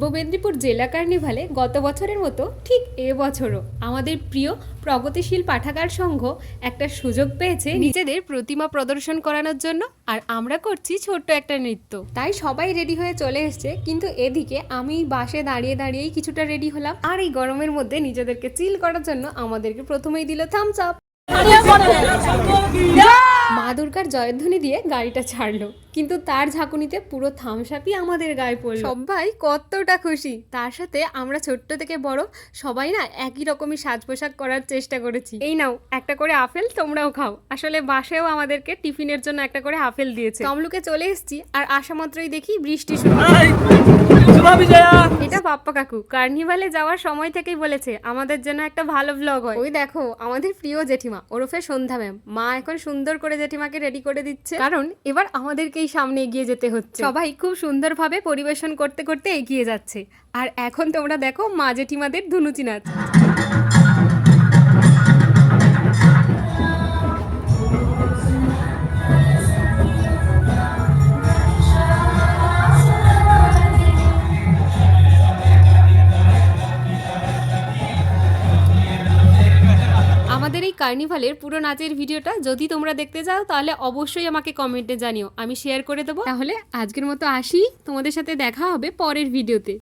পূর্ব মেদিনীপুর জেলা কার্নিভালে গত বছরের মতো ঠিক এবছরও আমাদের প্রিয় প্রগতিশীল পাঠাগার সংঘ একটা সুযোগ পেয়েছে নিজেদের প্রতিমা প্রদর্শন করানোর জন্য, আর আমরা করছি ছোট্ট একটা নৃত্য। তাই সবাই রেডি হয়ে চলে এসছে, কিন্তু এদিকে আমি বাসে দাঁড়িয়ে দাঁড়িয়েই কিছুটা রেডি হলাম, আর এই গরমের মধ্যে নিজেদেরকে চিল করার জন্য আমাদেরকে প্রথমেই দিল থামস আপ জয়ধ্বনি দিয়ে গাড়িটা ছাড়লো। কিন্তু তার ঝাঁকুনিতে পুরো থামসাপই আমাদের গায়ে পড়ল। সবাই কতটা খুশি। তার সাথে আমরা ছোট্ট থেকে বড় সবাই না একই রকমই সাজ পোশাক করার চেষ্টা করেছি। এই নাও একটা করে আপেল তোমরাও খাও। আসলে বাসেও আমাদেরকে টিফিনের জন্য একটা করে আপেল দিয়েছে। তমলুকে চলে এসেছি আর আসা মাত্রই দেখি বৃষ্টি শুরু শুভ বিজয়া এটা পাপ্পা কাকু কার্নিভালে যাওয়ার সময় থেকেই বলেছে আমাদের জন্য একটা ভালো ব্লগ হয়। ওই দেখো আমাদের প্রিয় জেঠিমা ওরফে সন্ধ্যা ম্যাম মা এখন সুন্দর করে জেঠিমাকে রেডি করে দিচ্ছে। কারণ এবার আমাদেরকেই সামনে এগিয়ে যেতে হচ্ছে। সবাই খুব সুন্দরভাবে পরিবেশন করতে করতে এগিয়ে যাচ্ছে। আর এখন তোমরা দেখো মা জেঠিমাদের ধুনুচি নাচ। আমাদের এই কার্নিভালের পুরো নাচের ভিডিওটা যদি তোমরা দেখতে চাও, তাহলে অবশ্যই আমাকে কমেন্টে জানিও। আমি শেয়ার করে দেবো। তাহলে আজকের মতো আসি। তোমাদের সাথে দেখা হবে পরের ভিডিওতে